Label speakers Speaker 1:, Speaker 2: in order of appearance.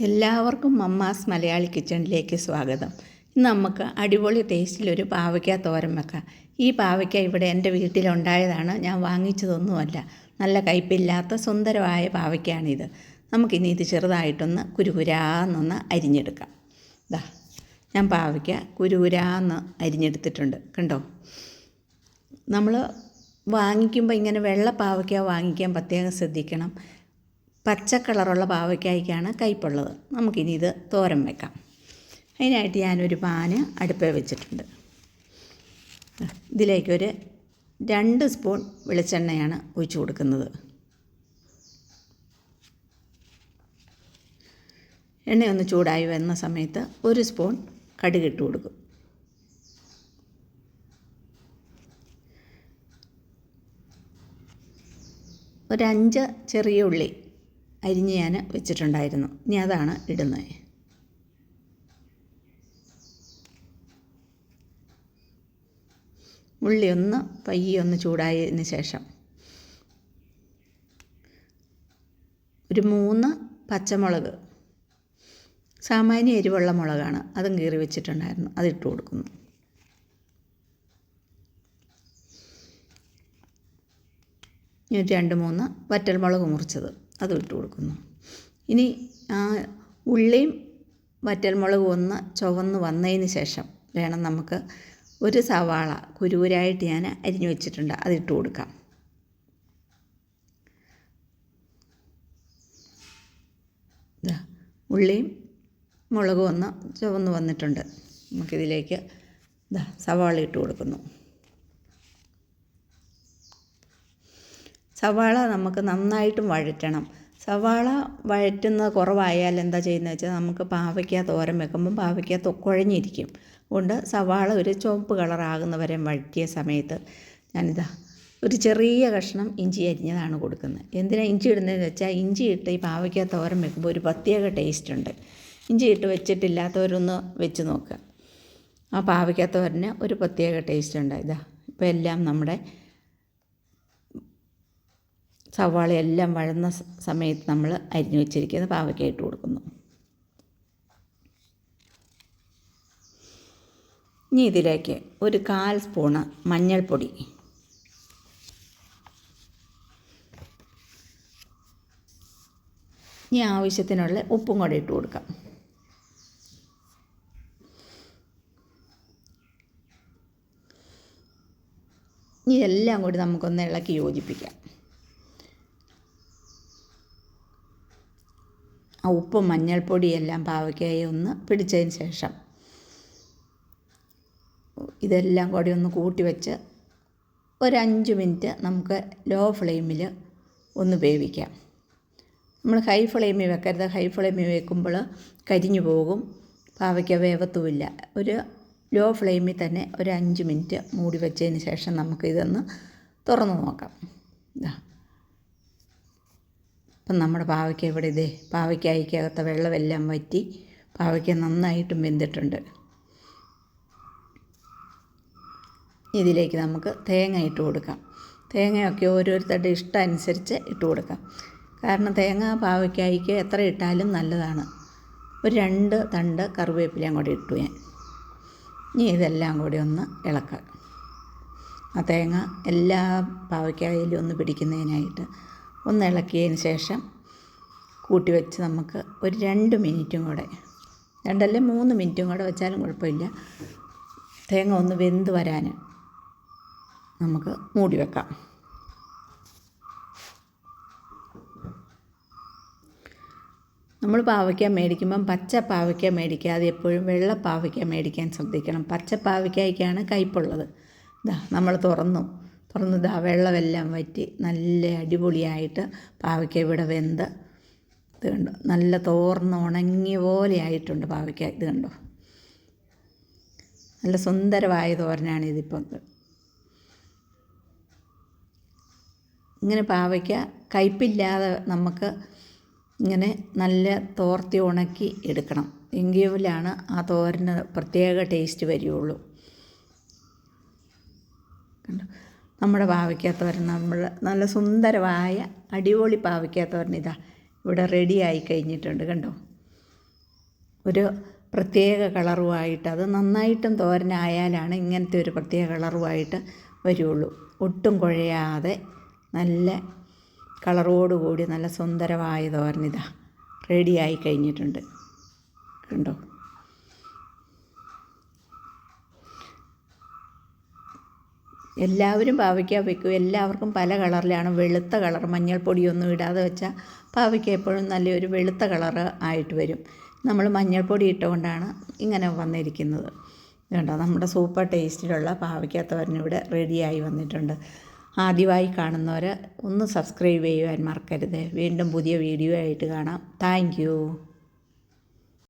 Speaker 1: എല്ലാവർക്കും മമ്മാസ് മലയാളി കിച്ചണിലേക്ക് സ്വാഗതം. ഇന്ന് നമുക്ക് അടിപൊളി ടേസ്റ്റിലൊരു പാവയ്ക്ക തോരൻ വെക്കാം. ഈ പാവയ്ക്ക ഇവിടെ എന്റെ വീട്ടിലുണ്ടായതാണ്. ഞാൻ വാങ്ങിച്ചതൊന്നുമല്ല. നല്ല കയ്പില്ലാത്ത സുന്ദരമായ പാവയ്ക്കാണിത്. നമുക്കിനി ഇത് ചെറുതായിട്ടൊന്ന് കുരുകുരാന്നൊന്ന് അരിഞ്ഞെടുക്കാം. ദാ ഞാൻ പാവയ്ക്ക കുരുകുരാന്ന് അരിഞ്ഞെടുത്തിട്ടുണ്ട്. കണ്ടോ? നമ്മൾ വാങ്ങിക്കുമ്പോൾ ഇങ്ങനെ വെള്ള പാവയ്ക്ക വാങ്ങിക്കാൻ പ്രത്യേകം ശ്രദ്ധിക്കണം. പച്ച കളറുള്ള പാവയ്ക്കായ്ക്കാണ് കയ്പുള്ളത്. നമുക്കിനി ഇത് തോരൻ വെക്കാം. അതിനായിട്ട് ഞാനൊരു പാന് അടുപ്പേ വെച്ചിട്ടുണ്ട്. ഇതിലേക്കൊരു രണ്ട് സ്പൂൺ വെളിച്ചെണ്ണയാണ് ഒഴിച്ചു കൊടുക്കുന്നത്. എണ്ണയൊന്ന് ചൂടായി വരുന്ന സമയത്ത് ഒരു സ്പൂൺ കടുകിട്ട് കൊടുക്കും. ഒരഞ്ച് ചെറിയ ഉള്ളി അരിഞ്ഞ് ഞാൻ വെച്ചിട്ടുണ്ടായിരുന്നു. ഇനി അതാണ് ഇടുന്നത്. ഉള്ളി ഒന്ന് പയ്യെ ഒന്ന് ചൂടായതിന് ശേഷം ഒരു മൂന്ന് പച്ചമുളക് സാമാന്യ എരിവുള്ള മുളകാണ്. അതും കീറി വെച്ചിട്ടുണ്ടായിരുന്നു. അതിട്ട് കൊടുക്കുന്നു. ഇനി രണ്ട് മൂന്ന് വറ്റൽമുളക് മുറിച്ചത്. അതും ഇട്ട് കൊടുക്കുന്നു. ഇനി ഉള്ളിയും വറ്റൽമുളകും ഒന്ന് ചുവന്ന് വന്നതിന് ശേഷം വേണം നമുക്ക് ഒരു സവാള കുരൂരായിട്ട് ഞാൻ അരിഞ്ഞു വെച്ചിട്ടുണ്ട്. അതിട്ട് കൊടുക്കാം. ഉള്ളിയും മുളകും ഒന്ന് ചുവന്ന് വന്നിട്ടുണ്ട്. നമുക്കിതിലേക്ക് സവാള ഇട്ട് കൊടുക്കുന്നു. സവാള നമുക്ക് നന്നായിട്ടും വഴറ്റണം. സവാള വഴറ്റുന്നത് കുറവായാൽ എന്താ ചെയ്യുന്നത് വെച്ചാൽ നമുക്ക് പാവയ്ക്ക തോരൻ വെക്കുമ്പം പാവയ്ക്ക തൊക്കുഴഞ്ഞിരിക്കും അതുകൊണ്ട് സവാള ഒരു ചുവപ്പ് കളറാകുന്ന വരെ വഴറ്റിയ സമയത്ത് ഞാനിതാ ഒരു ചെറിയ കഷ്ണം ഇഞ്ചി അരിഞ്ഞതാണ് കൊടുക്കുന്നത്. എന്തിനാണ് ഇഞ്ചി ഇടുന്നതെന്ന് വെച്ചാൽ ഇഞ്ചി ഇട്ട് ഈ പാവയ്ക്ക തോരൻ വെക്കുമ്പോൾ ഒരു പ്രത്യേക ടേസ്റ്റ് ഉണ്ട്. ഇഞ്ചി ഇട്ട് വെച്ചിട്ടില്ലാത്തവരൊന്ന് വെച്ച് നോക്കുക ആ പാവയ്ക്ക തോരന് ഒരു പ്രത്യേക ടേസ്റ്റ് ഉണ്ട്. ഇതാ ഇപ്പോൾ എല്ലാം നമ്മുടെ സവാളയെല്ലാം വഴന്ന സമയത്ത് നമ്മൾ അരിഞ്ഞു വെച്ചിരിക്കുന്ന പാവയ്ക്ക ഇട്ട് കൊടുക്കുന്നു. ഇനി ഇതിലേക്ക് ഒരു കാൽ സ്പൂണ് മഞ്ഞൾപ്പൊടി. ഇനി ആവശ്യത്തിനുള്ള ഉപ്പും കൂടെ ഇട്ട് കൊടുക്കാം. ഇനി എല്ലാം കൂടി നമുക്കൊന്ന് ഇളക്കി യോജിപ്പിക്കാം. ആ ഉപ്പും മഞ്ഞൾപ്പൊടിയെല്ലാം പാവയ്ക്കായി ഒന്ന് പിടിച്ചതിന് ശേഷം ഇതെല്ലാം കൂടി ഒന്ന് കൂട്ടി വെച്ച് ഒരഞ്ച് മിനിറ്റ് നമുക്ക് ലോ ഫ്ലെയിമിൽ ഒന്ന് വേവിക്കാം. നമ്മൾ ഹൈ ഫ്ലെയിമിൽ വെക്കരുത്. ഹൈ ഫ്ലെയിമിൽ വെക്കുമ്പോൾ കരിഞ്ഞു പോകും. പാവയ്ക്ക വേവത്തുമില്ല. ഒരു ലോ ഫ്ലെയിമിൽ തന്നെ ഒരു അഞ്ച് മിനിറ്റ് മൂടി വെച്ചതിന് ശേഷം നമുക്കിതൊന്ന് തുറന്ന് നോക്കാം. ഇതാ അപ്പം നമ്മുടെ പാവയ്ക്ക ഇവിടെ ഇതേ പാവയ്ക്കായ്ക്കകത്തെ വെള്ളമെല്ലാം വറ്റി പാവയ്ക്ക നന്നായിട്ടും വെന്തിട്ടുണ്ട്. ഇതിലേക്ക് നമുക്ക് തേങ്ങ ഇട്ട് കൊടുക്കാം. തേങ്ങയൊക്കെ ഓരോരുത്തരുടെ ഇഷ്ടം അനുസരിച്ച് ഇട്ട് കൊടുക്കാം. കാരണം തേങ്ങ പാവയ്ക്കായിക്ക് എത്ര ഇട്ടാലും നല്ലതാണ്. ഒരു രണ്ട് തണ്ട് കറിവേപ്പിലയും കൂടി ഇട്ടു ഞാൻ. ഇനി ഇതെല്ലാം കൂടി ഒന്ന് ഇളക്കാം. ആ തേങ്ങ എല്ലാ പാവയ്ക്കായാലും ഒന്ന് പിടിക്കുന്നതിനായിട്ട് ഒന്ന് ഇളക്കിയതിന് ശേഷം കൂട്ടി വെച്ച് നമുക്ക് ഒരു രണ്ട് മിനിറ്റും കൂടെ രണ്ടല്ലേ മൂന്ന് മിനിറ്റും കൂടെ വെച്ചാലും കുഴപ്പമില്ല. തേങ്ങ ഒന്ന് വെന്ത് വരാൻ നമുക്ക് മൂടി വെക്കാം. നമ്മൾ പാവയ്ക്ക മേടിക്കുമ്പം പച്ച പാവയ്ക്ക മേടിക്കാതെ എപ്പോഴും വെള്ള പാവയ്ക്ക മേടിക്കാൻ ശ്രദ്ധിക്കണം. പച്ച പാവയ്ക്കായിക്കാണ് കയ്പുള്ളത്. ഇതാ നമ്മൾ തുറന്നു. തുറന്ന് ഇതാ വെള്ളമെല്ലാം വറ്റി നല്ല അടിപൊളിയായിട്ട് പാവയ്ക്ക ഇവിടെ വെന്ത്. ഇത് കണ്ടോ? നല്ല തോർന്ന് ഉണങ്ങിയ പോലെ ആയിട്ടുണ്ട് പാവയ്ക്ക. ഇത് കണ്ടോ? നല്ല സുന്ദരമായ തോരനാണ് ഇതിപ്പം. ഇങ്ങനെ പാവയ്ക്ക കയ്പില്ലാതെ നമുക്ക് ഇങ്ങനെ നല്ല തോർത്തി ഉണക്കി എടുക്കണം. എങ്കിലാണ് ആ തോരന് പ്രത്യേക ടേസ്റ്റ് വരികയുള്ളൂ കണ്ടോ? നമ്മുടെ പാവയ്ക്കാത്തോരൻ നമ്മൾ നല്ല സുന്ദരമായ അടിപൊളി പാവയ്ക്കാത്തോരൻ ഇതാ ഇവിടെ റെഡി ആയി കഴിഞ്ഞിട്ടുണ്ട് കണ്ടോ? ഒരു പ്രത്യേക കളറുമായിട്ട് അത് നന്നായിട്ടും തോരനായാലാണ് ഇങ്ങനത്തെ ഒരു പ്രത്യേക കളറുമായിട്ട് വരുള്ളൂ. ഒട്ടും കുഴയാതെ നല്ല കളറോടുകൂടി നല്ല സുന്ദരമായ തോരനിതാ റെഡിയായി കഴിഞ്ഞിട്ടുണ്ട്. കണ്ടോ? എല്ലാവരും പാവയ്ക്ക വെക്കും. എല്ലാവർക്കും പല കളറിലാണ്. വെളുത്ത കളർ. മഞ്ഞൾപ്പൊടിയൊന്നും ഇടാതെ വെച്ചാൽ പാവയ്ക്ക എപ്പോഴും നല്ലൊരു വെളുത്ത കളർ ആയിട്ട് വരും. നമ്മൾ മഞ്ഞൾപ്പൊടി ഇട്ടുകൊണ്ടാണ് ഇങ്ങനെ വന്നിരിക്കുന്നത്. കണ്ടോ? നമ്മുടെ സൂപ്പർ ടേസ്റ്റിലുള്ള പാവയ്ക്ക ഇവിടെ റെഡിയായി വന്നിട്ടുണ്ട്. ആദ്യമായി കാണുന്നവർ ഒന്ന് സബ്സ്ക്രൈബ് ചെയ്യുവാൻ മറക്കരുത്. വീണ്ടും പുതിയ വീഡിയോ ആയിട്ട് കാണാം. താങ്ക്